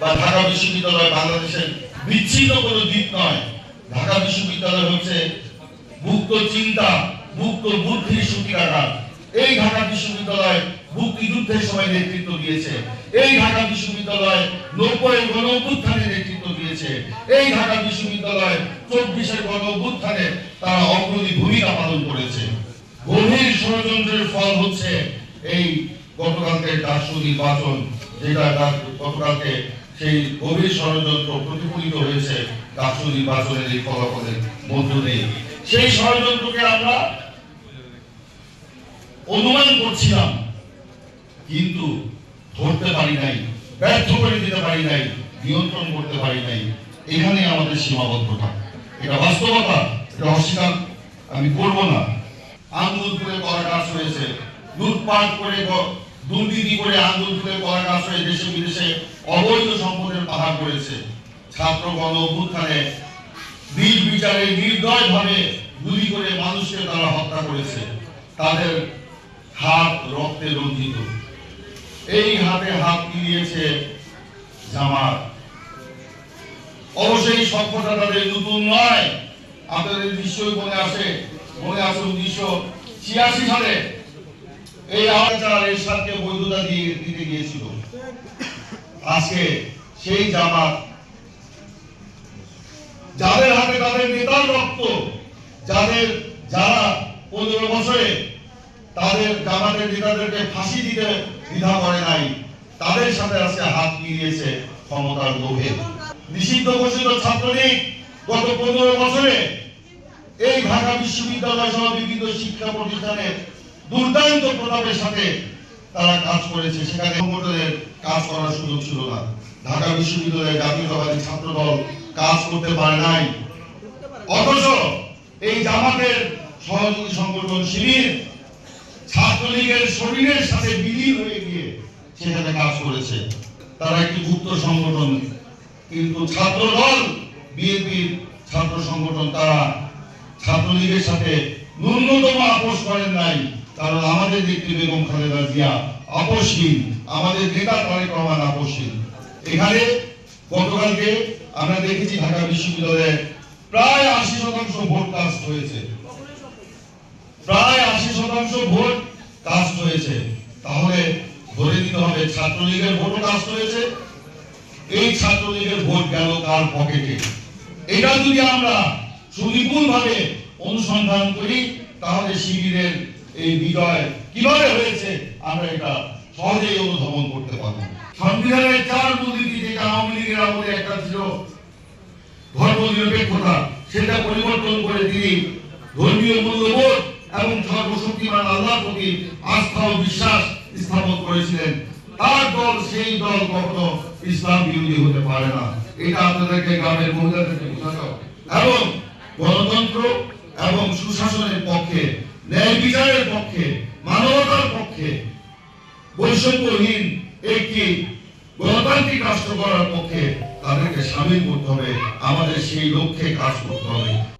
বা ঢাকা বিশ্ববিদ্যালয় বাংলাদেশের বিচ্ছিন্ন কোনো দ্বীপ নয়। ঢাকা বিশ্ববিদ্যালয় হচ্ছে মুক্ত চিন্তা, মুক্ত বুদ্ধির সূতিকাগার। এই ঢাকা বিশ্ববিদ্যালয় মুক্তিযুদ্ধের সময় নেতৃত্ব দিয়েছে। এই ঢাকা বিশ্ববিদ্যালয় নব্বই গণ অভ্যুত্থানে নেতৃত্ব দিয়েছে। এই ঢাকা বিশ্ববিদ্যালয় চব্বিশের গণ অভ্যুত্থানে তারা অগ্রণী ভূমিকা পালন করেছে। গভীর ষড়যন্ত্রের ফল হচ্ছে এই গতকালকে যেটা গতকালকে সেই গভীর ষড়যন্ত্র প্রতিফলিত হয়েছে নির্বাচনের এই ফলাফলের মধ্য দিয়ে। সেই ষড়যন্ত্রকে আমরা অনুমান করছিলাম, কিন্তু ধরতে পারি নাই, ব্যর্থ করে দিতে পারি নাই, নিয়ন্ত্রণ করতে পারি নাই। এখানে আমাদের সীমাবদ্ধতা। এটা বাস্তবতা, এটা অস্বীকার আমি করব না। আন্দোলন করে করা কাজ হয়েছে। লুটপাট করে দুর্নীতি করে আন্দোলন করে করা কাজ হয়ে দেশে বিদেশে অবৈধ সম্পদের পাহাড় করেছে। ছাত্র গণ অভ্যুত্থানে নির্বিচারে নির্দয় ভাবে গুলি করে মানুষকে তারা হত্যা করেছে। তাদের হাত রক্তে রঞ্জিত এই হাতে হাত মিলিয়েছে জামাত। অবশ্যই সভ্যতা তাদের নতুন নয়। আপনাদের নিশ্চয়ই মনে আছে? মনে আছে উনিশশো ছিয়াশি সালে এই এই সাথে বৈধতা দিয়ে দিতে গিয়েছিল। আজকে সেই জামাত, যাদের হাতে তাদের নেতার রক্ত, যাদের যারা পনেরো বছরে তাদের জামাতের নেতাদেরকে ফাঁসি দিতে দ্বিধা করে নাই, তাদের সাথে আজকে হাত মিলিয়েছে ক্ষমতার লোভে। নিষিদ্ধ ঘোষিত ছাত্রলীগ গত পনেরো বছরে এই ঢাকা বিশ্ববিদ্যালয় সহ বিভিন্ন শিক্ষা প্রতিষ্ঠানে দুর্দান্ত প্রতাপের সাথে তারা কাজ করেছে। সেখানে সংগঠনের কাজ করার সুযোগ ছিল না। ঢাকা বিশ্ববিদ্যালয়ের জাতীয়তাবাদী ছাত্র দল কাজ করতে পারে নাই। অথচ এই জামাতের সহযোগী সংগঠন শিবির ছাত্রলীগের শরীরের সাথে বিলীন হয়ে গিয়ে সেখানে কাজ করেছে। তারা একটি গুপ্ত সংগঠন, কিন্তু ছাত্র দল বিএনপির ছাত্র সংগঠন, তারা ছাত্রলীগের সাথে ন্যূনতম আপোষ করেন নাই, কারণ আমাদের নেত্রী বেগম খালেদা জিয়া আপোষহীন, আমাদের নেতা তারেক রহমান আপোষহীন। এখানে গতকালকে আমরা দেখেছি ঢাকা বিশ্ববিদ্যালয়ে প্রায় আশি শতাংশ ভোট কাস্ট হয়েছে। প্রায় আশি শতাংশ ভোট কাস্ট হয়েছে। তাহলে ধরে নিতে হবে ছাত্রলীগের ভোটও কাস্ট হয়েছে। এই ছাত্রলীগের ভোট গেল কার পকেটে এটা যদি আমরা সুনিপুণ ভাবে অনুসন্ধান করি, তাহলে শিবিরের এই বিজয় কীভাবে হয়েছে, আমরা এটা সহজেই অনুধাবন করতে পারব। সংবিধানের চার মূলনীতি যেটা আওয়ামী লীগের আমলে একটা ছিল ধর্ম নিরপেক্ষতা, সেটা পরিবর্তন করে তিনি ধর্মীয় মূল্যবোধ এবং সর্বশক্তিমান আল্লাহর প্রতি আস্থা ও বিশ্বাস স্থাপন করেছিলেন। তার দল, সেই দল কখনো ইসলাম বিরোধী হতে পারে না। এটা আপনাদেরকে গ্রামের মহিলাদেরকে বোঝাতে হবে। এবং গণতন্ত্র এবং সুশাসনের পক্ষে, ন্যায় বিচারের পক্ষে, মানবতার পক্ষে বৈষম্যহীন একটি গণতান্ত্রিক রাষ্ট্র করার পক্ষে তাদেরকে সামিল করতে হবে। আমাদের সেই লক্ষ্যে কাজ করতে হবে।